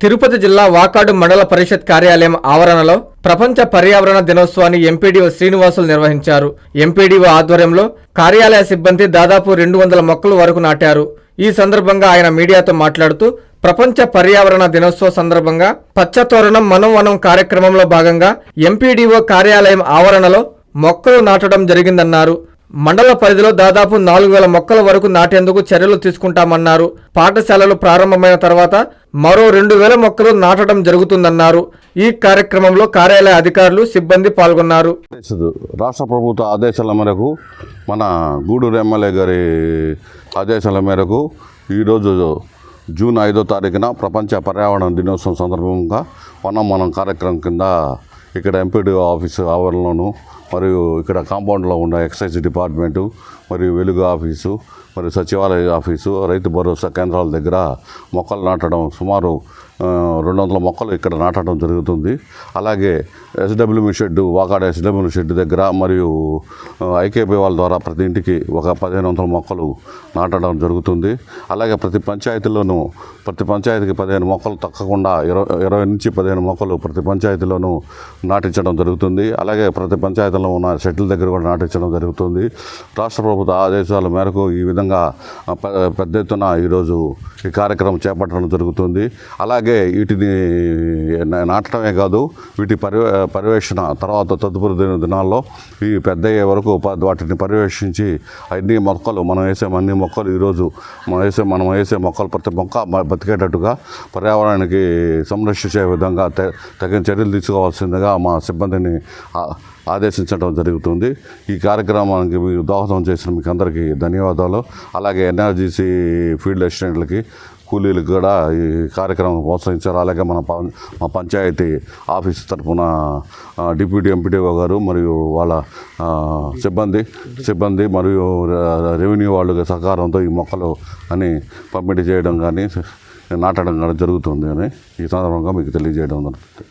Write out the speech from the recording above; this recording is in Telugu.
తిరుపతి జిల్లా వాకాడు మండల పరిషత్ కార్యాలయం ఆవరణలో ప్రపంచ పర్యావరణ దినోత్సవాన్ని ఎంపీడీఓ శ్రీనివాసులు నిర్వహించారు. ఎంపీడీఓ ఆధ్వర్యంలో కార్యాలయ సిబ్బంది దాదాపు రెండు వందల మొక్కలు వరకు నాటారు. ఈ సందర్భంగా ఆయన మీడియాతో మాట్లాడుతూ ప్రపంచ పర్యావరణ దినోత్సవ సందర్భంగా పచ్చతోరణం మనం వనం కార్యక్రమంలో భాగంగా ఎంపీడీఓ కార్యాలయం ఆవరణలో మొక్కలు నాటడం జరిగిందన్నారు. మండల పరిధిలో దాదాపు నాలుగు వేల మొక్కల వరకు నాటేందుకు చర్యలు తీసుకుంటామన్నారు. పాఠశాలలు ప్రారంభమైన తర్వాత మరో రెండు వేల మొక్కలు నాటడం జరుగుతుందన్నారు. ఈ కార్యక్రమంలో కార్యాలయ అధికారులు సిబ్బంది పాల్గొన్నారు. రాష్ట్ర ప్రభుత్వ ఆదేశాల మేరకు మన గూడూరు ఎమ్మెల్యే గారి ఆదేశాల మేరకు ఈరోజు జూన్ ఐదో తారీఖున ప్రపంచ పర్యావరణ దినోత్సవం సందర్భంగా వనం మనం కార్యక్రమం కింద ఇక్కడ ఎంపీడీ ఆఫీసు ఆవరణలోను మరియు ఇక్కడ కాంపౌండ్లో ఉన్న ఎక్సైజ్ డిపార్ట్మెంటు మరియు వెలుగు ఆఫీసు మరియు సచివాలయ ఆఫీసు రైతు భరోసా కేంద్రాల దగ్గర మొక్కలు నాటడం సుమారు రెండు వందల మొక్కలు ఇక్కడ నాటడం జరుగుతుంది. అలాగే SW shed Vakada SW shed దగ్గర మరియు ఐకేపీ వాళ్ళ ద్వారా ప్రతి ఇంటికి ఒక పదిహేను వందల మొక్కలు నాటడం జరుగుతుంది. అలాగే ప్రతి పంచాయతీలోనూ ప్రతి పంచాయతీకి పదిహేను మొక్కలు తక్కకుండా ఇరవై ఇరవై నుంచి పదిహేను మొక్కలు ప్రతి పంచాయతీలోనూ నాటించడం జరుగుతుంది. అలాగే ప్రతి పంచాయతీలో ఉన్న షెడ్ల దగ్గర కూడా నాటించడం జరుగుతుంది. రాష్ట్ర ప్రభుత్వ ఆదేశాల మేరకు ఈ విధంగా పెద్ద ఎత్తున ఈరోజు ఈ కార్యక్రమం చేపట్టడం జరుగుతుంది. అలాగే వీటిని నాటడమే కాదు వీటి పర్యవే పర్యవేక్షణ తర్వాత తదుపరి దినాల్లో ఈ పెద్ద అయ్యే వరకు ప- వాటిని పర్యవేక్షించి అన్ని మొక్కలు మనం వేసే అన్ని మొక్కలు ఈరోజు మనం వేసే మనం వేసే మొక్కలు ప్రతి మొక్క బతికేటట్టుగా పర్యావరణానికి సంరక్షించే విధంగా త- తగిన చర్యలు తీసుకోవాల్సిందిగా మా సిబ్బందిని ఆదేశించడం జరుగుతుంది. ఈ కార్యక్రమానికి మీరు దోహదం చేసిన మీకు అందరికీ ధన్యవాదాలు. అలాగే ఎన్ఆర్జీసీ ఫీల్డ్ అసిస్టెంట్లకి కూలీలకు కూడా ఈ కార్యక్రమం ప్రోత్సహించారు. అలాగే మన మా పంచాయతీ ఆఫీస్ తరఫున డిప్యూటీ ఎంపీడీఓ గారు మరియు వాళ్ళ సిబ్బంది సిబ్బంది మరియు రెవెన్యూ వాళ్ళ సహకారంతో ఈ మొక్కలు అని పంపిణీ చేయడం కానీ నాటడం కానీ జరుగుతుంది అని ఈ సందర్భంగా మీకు తెలియజేయడం జరుగుతుంది.